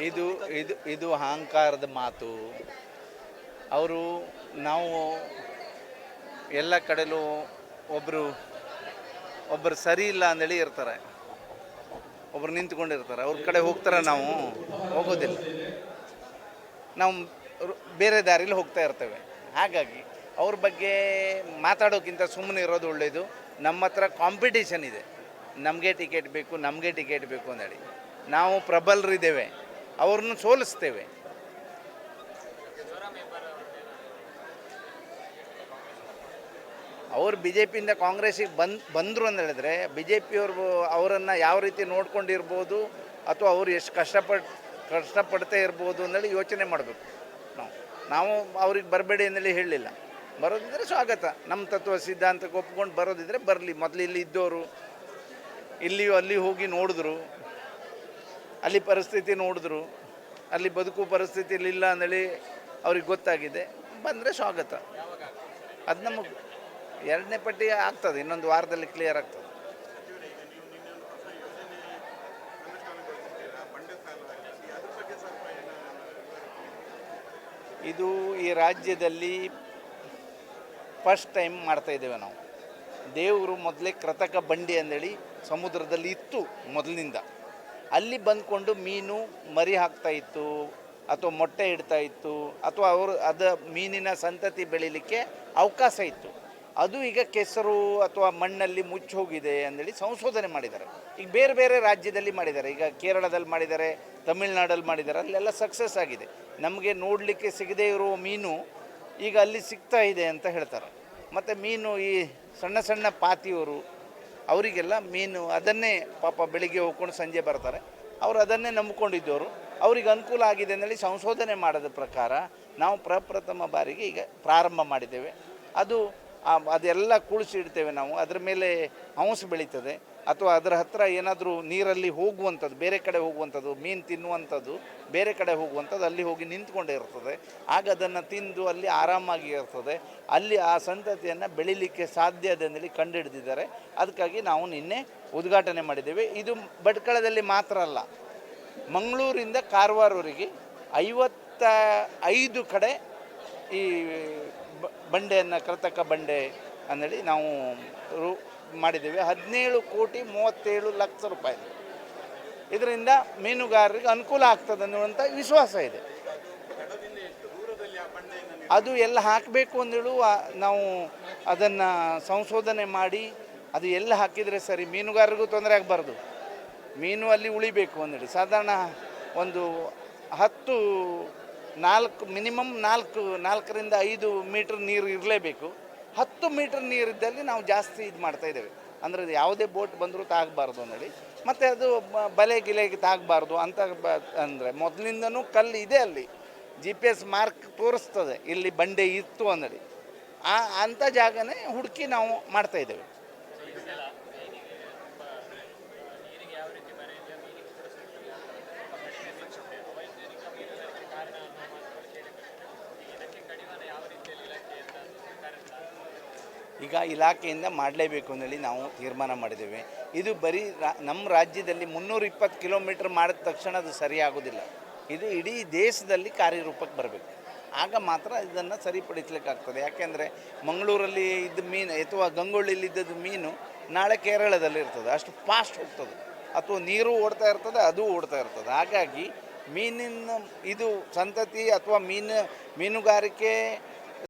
ಇದು ಇದು ಇದು ಅಹಂಕಾರದ ಮಾತು. ಅವರು ನಾವು ಎಲ್ಲ ಕಡೆಲೂ ಒಬ್ಬರು ಒಬ್ಬರು ಸರಿ ಇಲ್ಲ ಅಂದೇಳಿ ಇರ್ತಾರೆ. ಒಬ್ರು ನಿಂತ್ಕೊಂಡಿರ್ತಾರೆ. ಅವ್ರ ಕಡೆ ಹೋಗ್ತಾರೆ ನಾವು, ಹೋಗೋದಿಲ್ಲ. ನಾವು ಬೇರೆ ದಾರಿಲಿ ಹೋಗ್ತಾ ಇರ್ತೇವೆ. ಹಾಗಾಗಿ ಅವ್ರ ಬಗ್ಗೆ ಮಾತಾಡೋಕ್ಕಿಂತ ಸುಮ್ಮನೆ ಇರೋದು ಒಳ್ಳೆಯದು ನಮ್ಮ ಹತ್ರ ಕಾಂಪಿಟೇಷನ್ ಇದೆ. ನಮಗೆ ಟಿಕೆಟ್ ಬೇಕು, ನಮಗೆ ಟಿಕೆಟ್ ಬೇಕು ಅಂದೇಳಿ ನಾವು ಪ್ರಬಲರಿದ್ದೇವೆ. ಅವ್ರನ್ನ ಸೋಲಿಸ್ತೇವೆ. ಅವರು ಬಿ ಜೆ ಪಿಯಿಂದ ಕಾಂಗ್ರೆಸ್ಸಿಗೆ ಬಂದ್, ಬಂದರು ಅಂತ ಹೇಳಿದ್ರೆ ಬಿ ಜೆ ಪಿಯವ್ರು ಅವರನ್ನು ಯಾವ ರೀತಿ ನೋಡ್ಕೊಂಡಿರ್ಬೋದು ಅಥವಾ ಅವರು ಎಷ್ಟು ಕಷ್ಟಪಟ್ಟು ಕಷ್ಟಪಡ್ತೇ ಇರ್ಬೋದು ಅಂದೇಳಿ ಯೋಚನೆ ಮಾಡಬೇಕು ನಾವು. ನಾವು ಅವ್ರಿಗೆ ಬರಬೇಡಿ ಅಂದೇಳಿ ಹೇಳಲಿಲ್ಲ. ಬರೋದಿದ್ರೆ ಸ್ವಾಗತ. ನಮ್ಮ ತತ್ವ ಸಿದ್ಧಾಂತಕ್ಕೆ ಒಪ್ಕೊಂಡು ಬರೋದಿದ್ರೆ ಬರಲಿ. ಮೊದಲು ಇಲ್ಲಿ ಇದ್ದವರು ಇಲ್ಲಿಯೂ ಅಲ್ಲಿ ಹೋಗಿ ನೋಡಿದ್ರು. ಅಲ್ಲಿ ಪರಿಸ್ಥಿತಿ ನೋಡಿದ್ರು, ಅಲ್ಲಿ ಬದುಕು ಪರಿಸ್ಥಿತಿ ಇಲ್ಲ ಅಂದೇಳಿ ಅವ್ರಿಗೆ ಗೊತ್ತಾಗಿದೆ. ಬಂದರೆ ಸ್ವಾಗತ. ಅದು ನಮಗೆ ಎರಡನೇ ಪಟ್ಟಿ ಆಗ್ತದೆ, ಇನ್ನೊಂದು ವಾರದಲ್ಲಿ ಕ್ಲಿಯರ್ ಆಗ್ತದೆ. ಇದು ಈ ರಾಜ್ಯದಲ್ಲಿ ಫಸ್ಟ್ ಟೈಮ್ ಮಾಡ್ತಾ ಇದ್ದೇವೆ ನಾವು. ದೇವರು ಮೊದಲೇ ಕೃತಕ ಬಂಡಿ ಅಂದೇಳಿ ಸಮುದ್ರದಲ್ಲಿ ಇತ್ತು ಮೊದಲಿನಿಂದ ಅಲ್ಲಿ ಬಂದ್ಕೊಂಡು ಮೀನು ಮರಿ ಹಾಕ್ತಾ ಇತ್ತು, ಅಥವಾ ಮೊಟ್ಟೆ ಇಡ್ತಾ ಇತ್ತು, ಅಥವಾ ಅವರು ಅದ ಮೀನಿನ ಸಂತತಿ ಬೆಳೀಲಿಕ್ಕೆ ಅವಕಾಶ ಇತ್ತು. ಅದು ಈಗ ಕೆಸರು ಅಥವಾ ಮಣ್ಣಲ್ಲಿ ಮುಚ್ಚಿ ಹೋಗಿದೆ ಅಂದೇಳಿ ಸಂಶೋಧನೆ ಮಾಡಿದ್ದಾರೆ. ಈಗ ಬೇರೆ ಬೇರೆ ರಾಜ್ಯದಲ್ಲಿ ಮಾಡಿದ್ದಾರೆ. ಈಗ ಕೇರಳದಲ್ಲಿ ಮಾಡಿದ್ದಾರೆ, ತಮಿಳ್ನಾಡಲ್ಲಿ ಮಾಡಿದ್ದಾರೆ, ಅಲ್ಲೆಲ್ಲ ಸಕ್ಸಸ್ ಆಗಿದೆ. ನಮಗೆ ನೋಡಲಿಕ್ಕೆ ಸಿಗದೇ ಇರೋ ಮೀನು ಈಗ ಅಲ್ಲಿ ಸಿಗ್ತಾ ಇದೆ ಅಂತ ಹೇಳ್ತಾರೆ. ಮತ್ತು ಮೀನು ಈ ಸಣ್ಣ ಸಣ್ಣ ಪಾತಿಯವರು ಅವರಿಗೆಲ್ಲ ಮೀನು ಅದನ್ನೇ ಪಾಪ ಬೆಳಿಗ್ಗೆ ಹೋಗ್ಕೊಂಡು ಸಂಜೆ ಬರ್ತಾರೆ. ಅವರು ಅದನ್ನೇ ನಂಬಿಕೊಂಡಿದ್ದವರು ಅವ್ರಿಗೆ ಅನುಕೂಲ ಆಗಿದೆ ಅಂತೇಳಿ ಸಂಶೋಧನೆ ಮಾಡೋದ ಪ್ರಕಾರ ನಾವು ಪ್ರಪ್ರಥಮ ಬಾರಿಗೆ ಈಗ ಪ್ರಾರಂಭ ಮಾಡಿದ್ದೇವೆ. ಅದು ಅದೆಲ್ಲ ಕುಳಿಸಿ ಇಡ್ತೇವೆ ನಾವು. ಅದರ ಮೇಲೆ ಹಂಸ ಬೆಳೀತದೆ. ಅಥವಾ ಅದರ ಹತ್ತಿರ ಏನಾದರೂ ನೀರಲ್ಲಿ ಹೋಗುವಂಥದ್ದು, ಬೇರೆ ಕಡೆ ಹೋಗುವಂಥದ್ದು, ಮೀನು ತಿನ್ನುವಂಥದ್ದು, ಬೇರೆ ಕಡೆ ಹೋಗುವಂಥದ್ದು, ಅಲ್ಲಿ ಹೋಗಿ ನಿಂತ್ಕೊಂಡೇ ಇರ್ತದೆ. ಆಗ ಅದನ್ನು ತಿಂದು ಅಲ್ಲಿ ಆರಾಮಾಗಿ ಇರ್ತದೆ. ಅಲ್ಲಿ ಆ ಸಂತತಿಯನ್ನು ಬೆಳಿಲಿಕ್ಕೆ ಸಾಧ್ಯ ಅದಂದೇಳಿ ಕಂಡುಹಿಡಿದಿದ್ದಾರೆ ಅದಕ್ಕಾಗಿ ನಾವು ನಿನ್ನೆ ಉದ್ಘಾಟನೆ ಮಾಡಿದ್ದೇವೆ. ಇದು ಭಟ್ಕಳದಲ್ಲಿ ಮಾತ್ರ ಅಲ್ಲ. ಮಂಗಳೂರಿಂದ ಕಾರವಾರವರೆಗೆ ಐವತ್ತ ಐದು ಕಡೆ ಈ ಬಂಡೆಯನ್ನು ಕೃತಕ ಬಂಡೆ ಅನ್ನೇಳಿ ನಾವು ರೂ, ಮಾಡಿದ್ದೇವೆ. ಹದಿನೇಳು ಕೋಟಿ ಮೂವತ್ತೇಳು ಲಕ್ಷ ರೂಪಾಯಿ. ಇದರಿಂದ ಮೀನುಗಾರರಿಗೆ ಅನುಕೂಲ ಆಗ್ತದೆ ಅನ್ನುವಂಥ ವಿಶ್ವಾಸ ಇದೆ. ಅದು ಎಲ್ಲ ಹಾಕಬೇಕು ಅಂದೇಳು ನಾವು ಅದನ್ನು ಸಂಶೋಧನೆ ಮಾಡಿ ಅದು ಎಲ್ಲ ಹಾಕಿದರೆ ಸರಿ, ಮೀನುಗಾರರಿಗೂ ತೊಂದರೆ ಆಗಬಾರ್ದು. ಮೀನು ಅಲ್ಲಿ ಉಳಿಬೇಕು ಅಂದೇಳಿ ಸಾಧಾರಣ ಒಂದು ಹತ್ತು ನಾಲ್ಕು, ಮಿನಿಮಮ್ ನಾಲ್ಕು, ನಾಲ್ಕರಿಂದ ಐದು ಮೀಟ್ರ್ ನೀರು ಇರಲೇಬೇಕು. ಹತ್ತು ಮೀಟ್ರ್ ನೀರಿದ್ದಲ್ಲಿ ನಾವು ಜಾಸ್ತಿ ಇದು ಮಾಡ್ತಾ ಇದ್ದೇವೆ. ಅಂದರೆ ಅದು ಯಾವುದೇ ಬೋಟ್ ಬಂದರೂ ತಾಗಬಾರ್ದು ಅಂದೇಳಿ ಮತ್ತು ಅದು ಬಲೆ ಗಿಲೆಗೆ ತಾಗಬಾರ್ದು ಅಂತ ಬ, ಅಂದರೆ ಮೊದಲಿಂದನೂ ಕಲ್ಲು ಇದೆ ಅಲ್ಲಿ. ಜಿ ಪಿ ಎಸ್ ಮಾರ್ಕ್ ತೋರಿಸ್ತದೆ, ಇಲ್ಲಿ ಬಂಡೆ ಇತ್ತು ಅಂದೇಳಿ ಆ, ಅಂಥ ಜಾಗನೇ ಹುಡುಕಿ ನಾವು ಮಾಡ್ತಾ ಈಗ ಇಲಾಖೆಯಿಂದ ಮಾಡಲೇಬೇಕು ಅಂತೇಳಿ ನಾವು ತೀರ್ಮಾನ ಮಾಡಿದ್ದೇವೆ. ಇದು ಬರೀ ರಾ- ನಮ್ಮ ರಾಜ್ಯದಲ್ಲಿ ಮುನ್ನೂರ ಇಪ್ಪತ್ತು ಕಿಲೋಮೀಟ್ರ್ ಮಾಡಿದ ತಕ್ಷಣ ಅದು ಸರಿಯಾಗೋದಿಲ್ಲ ಇದು ಇಡೀ ದೇಶದಲ್ಲಿ ಕಾರ್ಯರೂಪಕ್ಕೆ ಬರಬೇಕು. ಆಗ ಮಾತ್ರ ಇದನ್ನು ಸರಿಪಡಿಸ್ಲಿಕ್ಕಾಗ್ತದೆ. ಯಾಕೆಂದರೆ ಮಂಗಳೂರಲ್ಲಿ ಇದ್ದ ಮೀನು, ಅಥವಾ ಗಂಗೊಳ್ಳಿಲಿ ಇದ್ದದ್ದು ಮೀನು ನಾಳೆ ಕೇರಳದಲ್ಲಿ ಇರ್ತದೆ. ಅಷ್ಟು ಫಾಸ್ಟ್ ಹೋಗ್ತದೆ. ಅಥವಾ ನೀರು ಓಡ್ತಾ ಇರ್ತದೆ, ಅದು ಓಡ್ತಾ ಇರ್ತದೆ. ಹಾಗಾಗಿ ಮೀನಿನ, ಇದು ಸಂತತಿ ಅಥವಾ ಮೀನು, ಮೀನುಗಾರಿಕೆ